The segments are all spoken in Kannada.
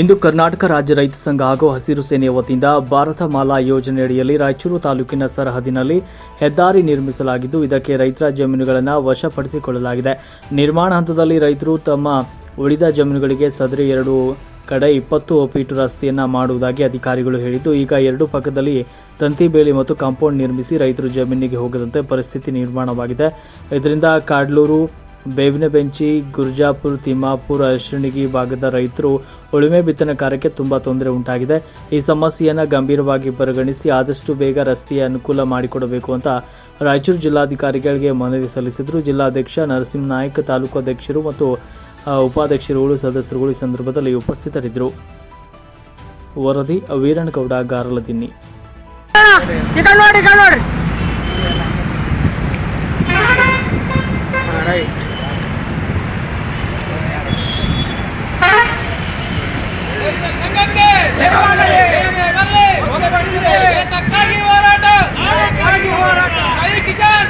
ಇಂದು ಕರ್ನಾಟಕ ರಾಜ್ಯ ರೈತ ಸಂಘ ಹಾಗೂ ಹಸಿರು ಸೇನೆಯ ವತಿಯಿಂದ ಭಾರತ ಮಾಲಾ ಯೋಜನೆಯಡಿಯಲ್ಲಿ ರಾಯಚೂರು ತಾಲೂಕಿನ ಸರಹದಿನಲ್ಲಿ ಹೆದ್ದಾರಿ ನಿರ್ಮಿಸಲಾಗಿದ್ದು, ಇದಕ್ಕೆ ರೈತರ ಜಮೀನುಗಳನ್ನು ವಶಪಡಿಸಿಕೊಳ್ಳಲಾಗಿದೆ. ನಿರ್ಮಾಣ ಹಂತದಲ್ಲಿ ರೈತರು ತಮ್ಮ ಉಳಿದ ಜಮೀನುಗಳಿಗೆ ಸದರಿ ಎರಡು ಕಡೆ ಇಪ್ಪತ್ತು ಪೀಟು ರಸ್ತೆಯನ್ನು ಮಾಡುವುದಾಗಿ ಅಧಿಕಾರಿಗಳು ಹೇಳಿದ್ದು, ಈಗ ಎರಡು ಪಕ್ಕದಲ್ಲಿ ತಂತಿ ಬೇಲಿ ಮತ್ತು ಕಾಂಪೌಂಡ್ ನಿರ್ಮಿಸಿ ರೈತರು ಜಮೀನಿಗೆ ಹೋಗದಂತೆ ಪರಿಸ್ಥಿತಿ ನಿರ್ಮಾಣವಾಗಿದೆ. ಇದರಿಂದ ಕಾಡ್ಲೂರು ಬೇವಿನ ಬೆಂಚಿ, ಗುರ್ಜಾಪುರ, ತಿಮ್ಮಾಪುರ್, ಅರಶಿಣಗಿ ಭಾಗದ ರೈತರು ಉಳುಮೆ ಬಿತ್ತನೆ ಕಾರ್ಯಕ್ಕೆ ತುಂಬಾ ತೊಂದರೆ ಉಂಟಾಗಿದೆ. ಈ ಸಮಸ್ಯೆಯನ್ನು ಗಂಭೀರವಾಗಿ ಪರಿಗಣಿಸಿ ಆದಷ್ಟು ಬೇಗ ರಸ್ತೆಯ ಅನುಕೂಲ ಮಾಡಿಕೊಡಬೇಕು ಅಂತ ರಾಯಚೂರು ಜಿಲ್ಲಾಧಿಕಾರಿಗಳಿಗೆ ಮನವಿ ಸಲ್ಲಿಸಿದರು. ಜಿಲ್ಲಾಧ್ಯಕ್ಷ ನರಸಿಂಹ ನಾಯಕ್, ತಾಲೂಕು ಅಧ್ಯಕ್ಷರು ಮತ್ತು ಉಪಾಧ್ಯಕ್ಷರುಗಳು ಸದಸ್ಯರುಗಳು ಈ ಸಂದರ್ಭದಲ್ಲಿ ಉಪಸ್ಥಿತರಿದ್ದರು. ವರದಿ ವೀರಣಗೌಡ, ಗಾರಲದಿನ್ನಿ ಈ ಕಡೆ ನೋಡಿ ಈ ಕಡೆ ನೋಡ್ರಿ ರೈಟ್ ಏತಕ್ಕಾಗಿ ಹೋರಾಟ ಜೈ ಕಿಸಾನ್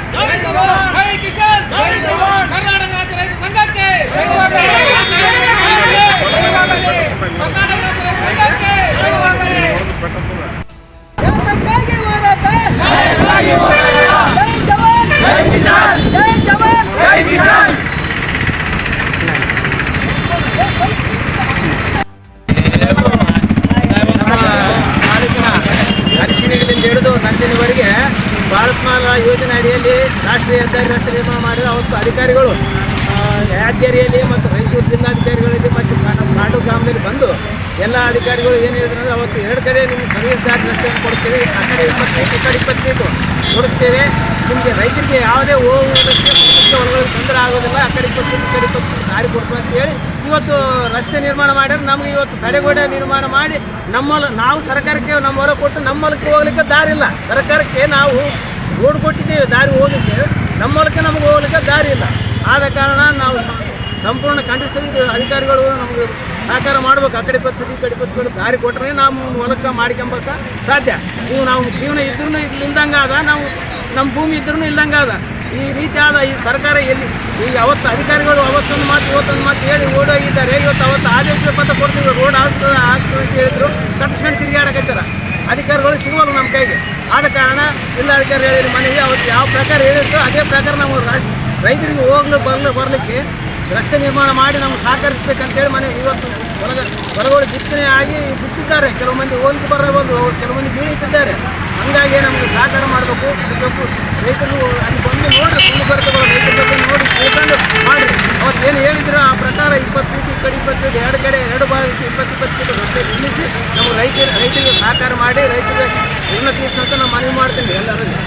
ಜೈ ಕಿಸಾನ್ ಕರ್ನಾಟಕ ರಾಜ್ಯ ರೈತ ಸಂಘಕ್ಕೆ ಕರ್ನಾಟಕ ರಾಜ್ಯ ರೈತ ಸಂಘಕ್ಕೆ ಯಾತಕ್ಕಾಗಿ ಹೋರಾಟ ಜೈ ಜವಾನ್ ಜೈ ಕಿಸಾನ್ ಜೈ ಜವಾನ್ ಜೈ ಕಿಸಾನ್ ತಾಲೂಕಿನ ಅರಿಶಿಣಗಳಿಂದ ಹಿಡಿದು ನಂದಿನವರೆಗೆ ಭಾರತ್ ಮಾಲಾ ಯೋಜನೆ ಅಡಿಯಲ್ಲಿ ರಾಷ್ಟ್ರೀಯ ಹೆದ್ದಾರಿ ರಸ್ತೆ ನಿರ್ಮಾಣ ಮಾಡಿದ ಅವತ್ತು ಅಧಿಕಾರಿಗಳು ಯಾದಗಿರಿಯಲ್ಲಿ ಮತ್ತು ಮೈಸೂರು ಜಿಲ್ಲಾಧಿಕಾರಿಗಳಲ್ಲಿ ಮತ್ತು ನಮ್ಮ ನಾಡು ಗ್ರಾಮದಲ್ಲಿ ಬಂದು ಎಲ್ಲ ಅಧಿಕಾರಿಗಳು ಏನು ಹೇಳಿದ್ರು ಅವತ್ತು ಎರಡು ಕಡೆ ನಿಮ್ಗೆ ಸರ್ವಿಸ್ ದಾರಿ ರಸ್ತೆಯನ್ನು ಕೊಡ್ತೇವೆ ಆ ಕಡೆ ಇಪ್ಪತ್ತೈದು ಕಡೆ ಇಪ್ಪತ್ತೈದು ಕೊಡುತ್ತೇವೆ. ನಿಮಗೆ ರೈತರಿಗೆ ಯಾವುದೇ ಹೋಗುವುದಕ್ಕೆ ಒಳಗಡೆ ತೊಂದರೆ ಆಗೋದಿಲ್ಲ. ಆ ಕಡೆ ಇಪ್ಪತ್ತೈದು ಕಡೆ ಇಪ್ಪತ್ತೈದು ದಾರಿ ಕೊಡ್ತು ಅಂತ ಹೇಳಿ ಇವತ್ತು ರಸ್ತೆ ನಿರ್ಮಾಣ ಮಾಡಿದ್ರೆ ನಮಗೆ ಇವತ್ತು ತಡೆಗೋಡೆ ನಿರ್ಮಾಣ ಮಾಡಿ ನಮ್ಮಲ್ಲಿ ನಾವು ಸರ್ಕಾರಕ್ಕೆ ನಮ್ಮ ಹೊರ ಕೊಟ್ಟು ನಮ್ಮಲ್ಲಿ ಹೋಗ್ಲಿಕ್ಕೆ ದಾರಿ ಇಲ್ಲ ಸರ್ಕಾರಕ್ಕೆ ನಾವು ರೋಡ್ ಕೊಟ್ಟಿದ್ದೇವೆ, ದಾರಿ ಹೋಗಲಿಕ್ಕೆ ನಮ್ಮ ಮೂಲಕ ನಮಗೆ ಹೋಗ್ಲಿಕ್ಕೆ ದಾರಿ ಇಲ್ಲ. ಆದ ಕಾರಣ ನಾವು ಸಂಪೂರ್ಣ ಖಂಡಿಸ್ತೀವಿ. ಅಧಿಕಾರಿಗಳು ನಮಗೆ ಸಹಕಾರ ಮಾಡಬೇಕು. ಆ ಕಡೆ ಪತ್ತು ಕಡೆ ಪತ್ತು ದಾರಿ ಕೊಟ್ಟರೆ ನಾವು ಹೊಲಕ್ಕೆ ಮಾಡ್ಕೊಂಬಕ ಸಾಧ್ಯ. ಇವು ನಾವು ಜೀವನ ಇದ್ರೂ ಇಲ್ಲದಂಗೆ ಆದ, ನಾವು ನಮ್ಮ ಭೂಮಿ ಇದ್ರೂ ಇಲ್ಲಂಗೆ ಆದ. ಈ ರೀತಿ ಆದ ಈ ಸರ್ಕಾರ ಎಲ್ಲಿ ಈಗ ಅವತ್ತು ಅಧಿಕಾರಿಗಳು ಅವತ್ತೊಂದು ಮಾತು, ಇವತ್ತೊಂದು ಮಾತು ಹೇಳಿ ಓಡೋಗಿದ್ದಾರೆ. ಇವತ್ತು ಅವತ್ತು ಆದೇಶ ಪತ್ರ ಕೊಡ್ತೀವಿ ರೋಡ್ ಆಗ್ತದೆ ಆಗ್ತದೆ ಅಂತ ಹೇಳಿದ್ರು. ತಪ್ಪಿಸ್ಕೊಂಡು ತಿರುಗಾಡಕತ್ತಾರ. ಅಧಿಕಾರಿಗಳು ಸಿಗುವಲ್ಲ ನಮ್ಮ ಕೈಗೆ. ಆದ ಕಾರಣ ಜಿಲ್ಲಾಧಿಕಾರಿ ಹೇಳಿದ ಮನೆಗೆ ಅವತ್ತು ಯಾವ ಪ್ರಕಾರ ಹೇಳಿರ್ತೋ ಅದೇ ಪ್ರಕಾರ ನಾವು ರೈತರಿಗೆ ಹೋಗ್ಲು, ಬರ್ಲು, ಬರಲಿಕ್ಕೆ ರಸ್ತೆ ನಿರ್ಮಾಣ ಮಾಡಿ ನಮ್ಗೆ ಸಹಕರಿಸ್ಬೇಕಂತೇಳಿ ಮನೆ ಇವತ್ತು ಹೊರಗ ಹೊರಗಡೆ ಬಿತ್ತನೆ ಆಗಿ ಬಿಟ್ಟಿದ್ದಾರೆ ಕೆಲವು ಮಂದಿ ಹೋಲಿಕೆ ಬರಬಹುದು, ಕೆಲವು ಮಂದಿ ಬೀಳುತ್ತಿದ್ದಾರೆ ಹಂಗಾಗಿ ನಮಗೆ ಸಹಕಾರ ಮಾಡಬೇಕು. ಇದಕ್ಕೂ ರೈತರು ಅಲ್ಲಿ ಬಂದು ನೋಡಿ ಕುಂದು ಬರ್ತಗಳು ರೈತರ ಬಗ್ಗೆ ನೋಡಿ, ತಿಳ್ಕೊಂಡು ಮಾಡಿ ಅವತ್ತು ಏನು ಹೇಳಿದ್ರು ಆ ಪ್ರಕಾರ ಇಪ್ಪತ್ತು ಫೀಟ್ ಈ ಕಡೆ ಇಪ್ಪತ್ತು, ಎರಡು ಕಡೆ, ಎರಡು ಭಾಗ ಇಪ್ಪತ್ತು ಇಪ್ಪತ್ತು ರಸ್ತೆ ನಿಲ್ಲಿಸಿ. ನಾವು ರೈತರ ರೈತರಿಗೆ ಸಹಕಾರ ಮಾಡಿ ರೈತರಿಗೆ ಉನ್ನತಿ ಅಂತ ನಾನು ಮನವಿ ಮಾಡ್ತೀನಿ ಎಲ್ಲರಿಗೂ